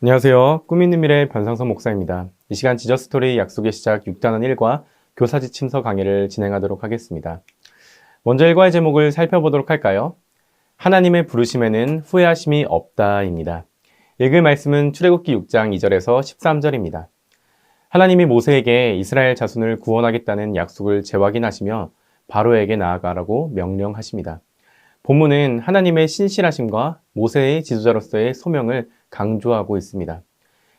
안녕하세요. 꿈 있는 미래 변상선 목사입니다. 이 시간 지저스토리 약속의 시작 6단원 1과 교사지 침서 강의를 진행하도록 하겠습니다. 먼저 1과의 제목을 살펴보도록 할까요? 하나님의 부르심에는 후회하심이 없다입니다. 읽을 말씀은 출애굽기 6장 2절에서 13절입니다. 하나님이 모세에게 이스라엘 자손을 구원하겠다는 약속을 재확인하시며 바로에게 나아가라고 명령하십니다. 본문은 하나님의 신실하심과 모세의 지도자로서의 소명을 강조하고 있습니다.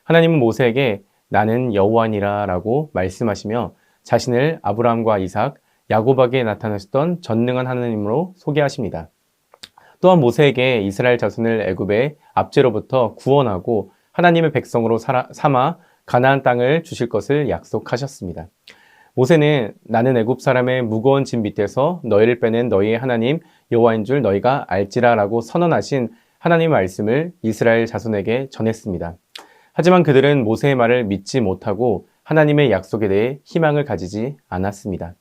하나님은 모세에게 나는 여호와니라 라고 말씀하시며 자신을 아브라함과 이삭, 야곱에게 나타나셨던 전능한 하나님으로 소개하십니다. 또한 모세에게 이스라엘 자손을 애굽의 압제로부터 구원하고 하나님의 백성으로 삼아 가나안 땅을 주실 것을 약속하셨습니다. 모세는 나는 애굽 사람의 무거운 짐 밑에서 너희를 빼낸 너희의 하나님 여호와인 줄 너희가 알지라라고 선언하신 하나님의 말씀을 이스라엘 자손에게 전했습니다. 하지만 그들은 모세의 말을 믿지 못하고 하나님의 약속에 대해 희망을 가지지 않았습니다.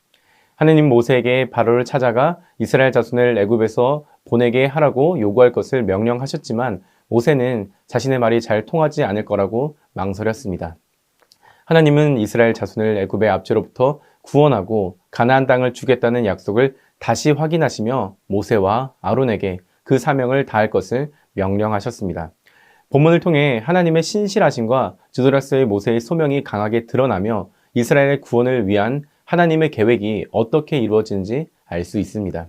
하나님 모세에게 바로를 찾아가 이스라엘 자손을 애굽에서 보내게 하라고 요구할 것을 명령하셨지만 모세는 자신의 말이 잘 통하지 않을 거라고 망설였습니다. 하나님은 이스라엘 자손을 애굽의 압제로부터 구원하고 가나안 땅을 주겠다는 약속을 다시 확인하시며 모세와 아론에게 그 사명을 다할 것을 명령하셨습니다. 본문을 통해 하나님의 신실하심과 주도라스의 모세의 소명이 강하게 드러나며 이스라엘의 구원을 위한 하나님의 계획이 어떻게 이루어지는지 알 수 있습니다.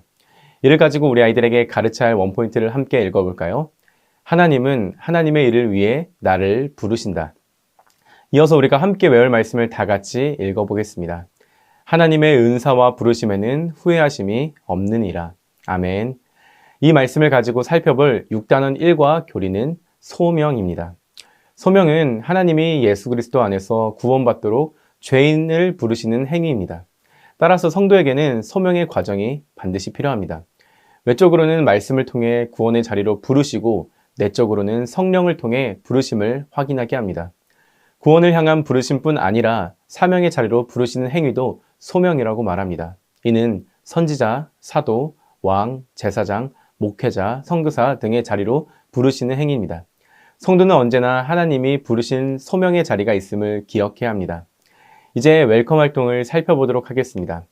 이를 가지고 우리 아이들에게 가르쳐야 할 원포인트를 함께 읽어볼까요? 하나님은 하나님의 일을 위해 나를 부르신다. 이어서 우리가 함께 외울 말씀을 다 같이 읽어보겠습니다. 하나님의 은사와 부르심에는 후회하심이 없느니라. 아멘. 이 말씀을 가지고 살펴볼 6단원 1과 교리는 소명입니다. 소명은 하나님이 예수 그리스도 안에서 구원받도록 죄인을 부르시는 행위입니다. 따라서 성도에게는 소명의 과정이 반드시 필요합니다. 외적으로는 말씀을 통해 구원의 자리로 부르시고 내적으로는 성령을 통해 부르심을 확인하게 합니다. 구원을 향한 부르심뿐 아니라 사명의 자리로 부르시는 행위도 소명이라고 말합니다. 이는 선지자, 사도, 왕, 제사장, 목회자, 성교사 등의 자리로 부르시는 행위입니다. 성도는 언제나 하나님이 부르신 소명의 자리가 있음을 기억해야 합니다. 이제 웰컴 활동을 살펴보도록 하겠습니다.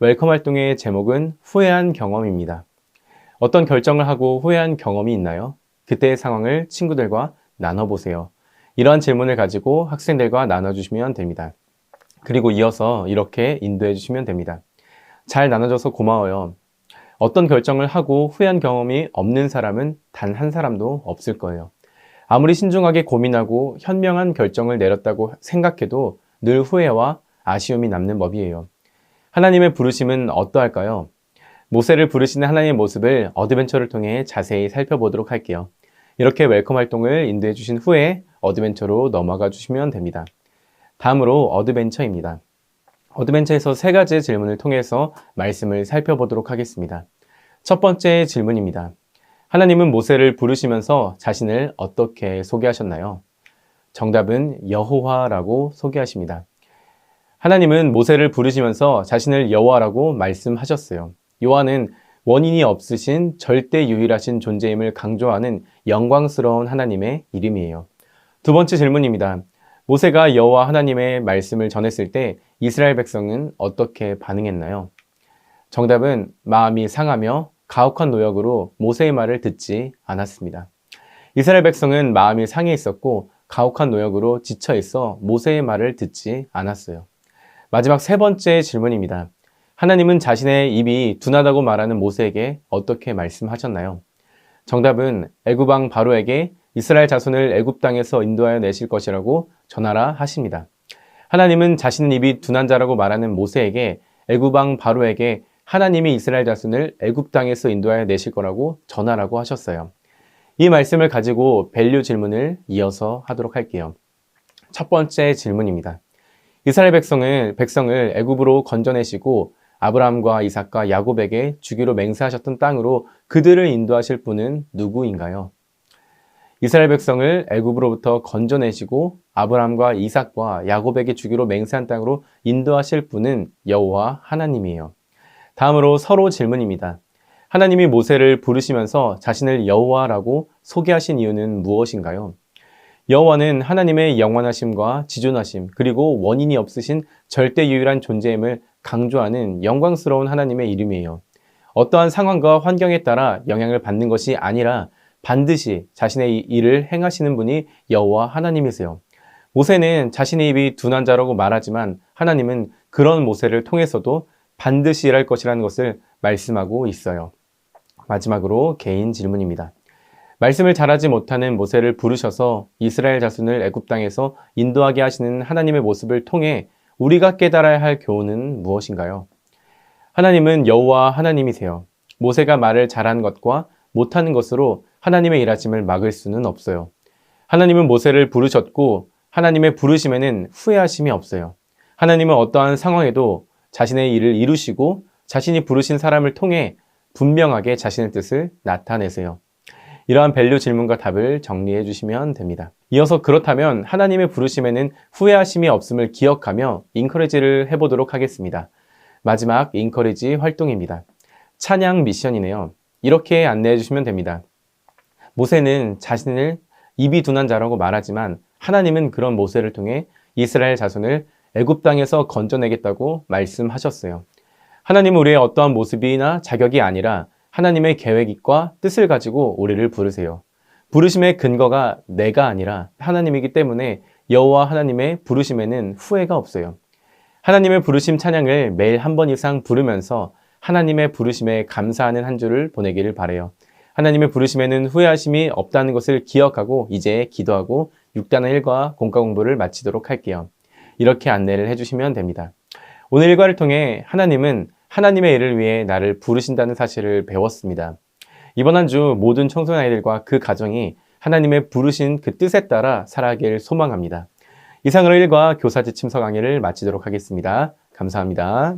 웰컴 활동의 제목은 후회한 경험입니다. 어떤 결정을 하고 후회한 경험이 있나요? 그때의 상황을 친구들과 나눠보세요. 이러한 질문을 가지고 학생들과 나눠주시면 됩니다. 그리고 이어서 이렇게 인도해 주시면 됩니다. 잘 나눠줘서 고마워요. 어떤 결정을 하고 후회한 경험이 없는 사람은 단 한 사람도 없을 거예요. 아무리 신중하게 고민하고 현명한 결정을 내렸다고 생각해도 늘 후회와 아쉬움이 남는 법이에요. 하나님의 부르심은 어떠할까요? 모세를 부르시는 하나님의 모습을 어드벤처를 통해 자세히 살펴보도록 할게요. 이렇게 웰컴 활동을 인도해 주신 후에 어드벤처로 넘어가 주시면 됩니다. 다음으로 어드벤처입니다. 어드벤처에서 세 가지 질문을 통해서 말씀을 살펴보도록 하겠습니다. 첫 번째 질문입니다. 하나님은 모세를 부르시면서 자신을 어떻게 소개하셨나요? 정답은 여호와라고 소개하십니다. 하나님은 모세를 부르시면서 자신을 여호와라고 말씀하셨어요. 요한은 원인이 없으신 절대 유일하신 존재임을 강조하는 영광스러운 하나님의 이름이에요. 두 번째 질문입니다. 모세가 여호와 하나님의 말씀을 전했을 때 이스라엘 백성은 어떻게 반응했나요? 정답은 마음이 상하며 가혹한 노역으로 모세의 말을 듣지 않았습니다. 이스라엘 백성은 마음이 상해 있었고 가혹한 노역으로 지쳐 있어 모세의 말을 듣지 않았어요. 마지막 세 번째 질문입니다. 하나님은 자신의 입이 둔하다고 말하는 모세에게 어떻게 말씀하셨나요? 정답은 애굽왕 바로에게 이스라엘 자손을 애굽 땅에서 인도하여 내실 것이라고 전하라 하십니다. 하나님은 자신의 입이 둔한 자라고 말하는 모세에게 애굽 왕 바로에게 하나님이 이스라엘 자손을 애굽 땅에서 인도하여 내실 거라고 전하라고 하셨어요. 이 말씀을 가지고 밸류 질문을 이어서 하도록 할게요. 첫 번째 질문입니다. 이스라엘 백성을 백성을 애굽으로 건져내시고 아브라함과 이삭과 야곱에게 주기로 맹세하셨던 땅으로 그들을 인도하실 분은 누구인가요? 이스라엘 백성을 애굽으로부터 건져내시고 아브라함과 이삭과 야곱에게 주기로 맹세한 땅으로 인도하실 분은 여호와 하나님이에요. 다음으로 서로 질문입니다. 하나님이 모세를 부르시면서 자신을 여호와라고 소개하신 이유는 무엇인가요? 여호와는 하나님의 영원하심과 지존하심 그리고 원인이 없으신 절대 유일한 존재임을 강조하는 영광스러운 하나님의 이름이에요. 어떠한 상황과 환경에 따라 영향을 받는 것이 아니라 반드시 자신의 이 일을 행하시는 분이 여호와 하나님이세요. 모세는 자신의 입이 둔한 자라고 말하지만 하나님은 그런 모세를 통해서도 반드시 일할 것이라는 것을 말씀하고 있어요. 마지막으로 개인 질문입니다. 말씀을 잘하지 못하는 모세를 부르셔서 이스라엘 자손을 애굽 땅에서 인도하게 하시는 하나님의 모습을 통해 우리가 깨달아야 할 교훈은 무엇인가요? 하나님은 여호와 하나님이세요. 모세가 말을 잘하는 것과 못하는 것으로 하나님의 일하심을 막을 수는 없어요. 하나님은 모세를 부르셨고 하나님의 부르심에는 후회하심이 없어요. 하나님은 어떠한 상황에도 자신의 일을 이루시고 자신이 부르신 사람을 통해 분명하게 자신의 뜻을 나타내세요. 이러한 밸류 질문과 답을 정리해 주시면 됩니다. 이어서 그렇다면 하나님의 부르심에는 후회하심이 없음을 기억하며 인커리지를 해보도록 하겠습니다. 마지막 인커리지 활동입니다. 찬양 미션이네요. 이렇게 안내해 주시면 됩니다. 모세는 자신을 입이 둔한 자라고 말하지만 하나님은 그런 모세를 통해 이스라엘 자손을 애굽 땅에서 건져내겠다고 말씀하셨어요. 하나님은 우리의 어떠한 모습이나 자격이 아니라 하나님의 계획과 뜻을 가지고 우리를 부르세요. 부르심의 근거가 내가 아니라 하나님이기 때문에 여호와 하나님의 부르심에는 후회가 없어요. 하나님의 부르심 찬양을 매일 한 번 이상 부르면서 하나님의 부르심에 감사하는 한 주를 보내기를 바래요. 하나님의 부르심에는 후회하심이 없다는 것을 기억하고 이제 기도하고 6단의 일과 공과 공부를 마치도록 할게요. 이렇게 안내를 해주시면 됩니다. 오늘 일과를 통해 하나님은 하나님의 일을 위해 나를 부르신다는 사실을 배웠습니다. 이번 한 주 모든 청소년 아이들과 그 가정이 하나님의 부르신 그 뜻에 따라 살아가길 소망합니다. 이상으로 일과 교사지 침서 강의를 마치도록 하겠습니다. 감사합니다.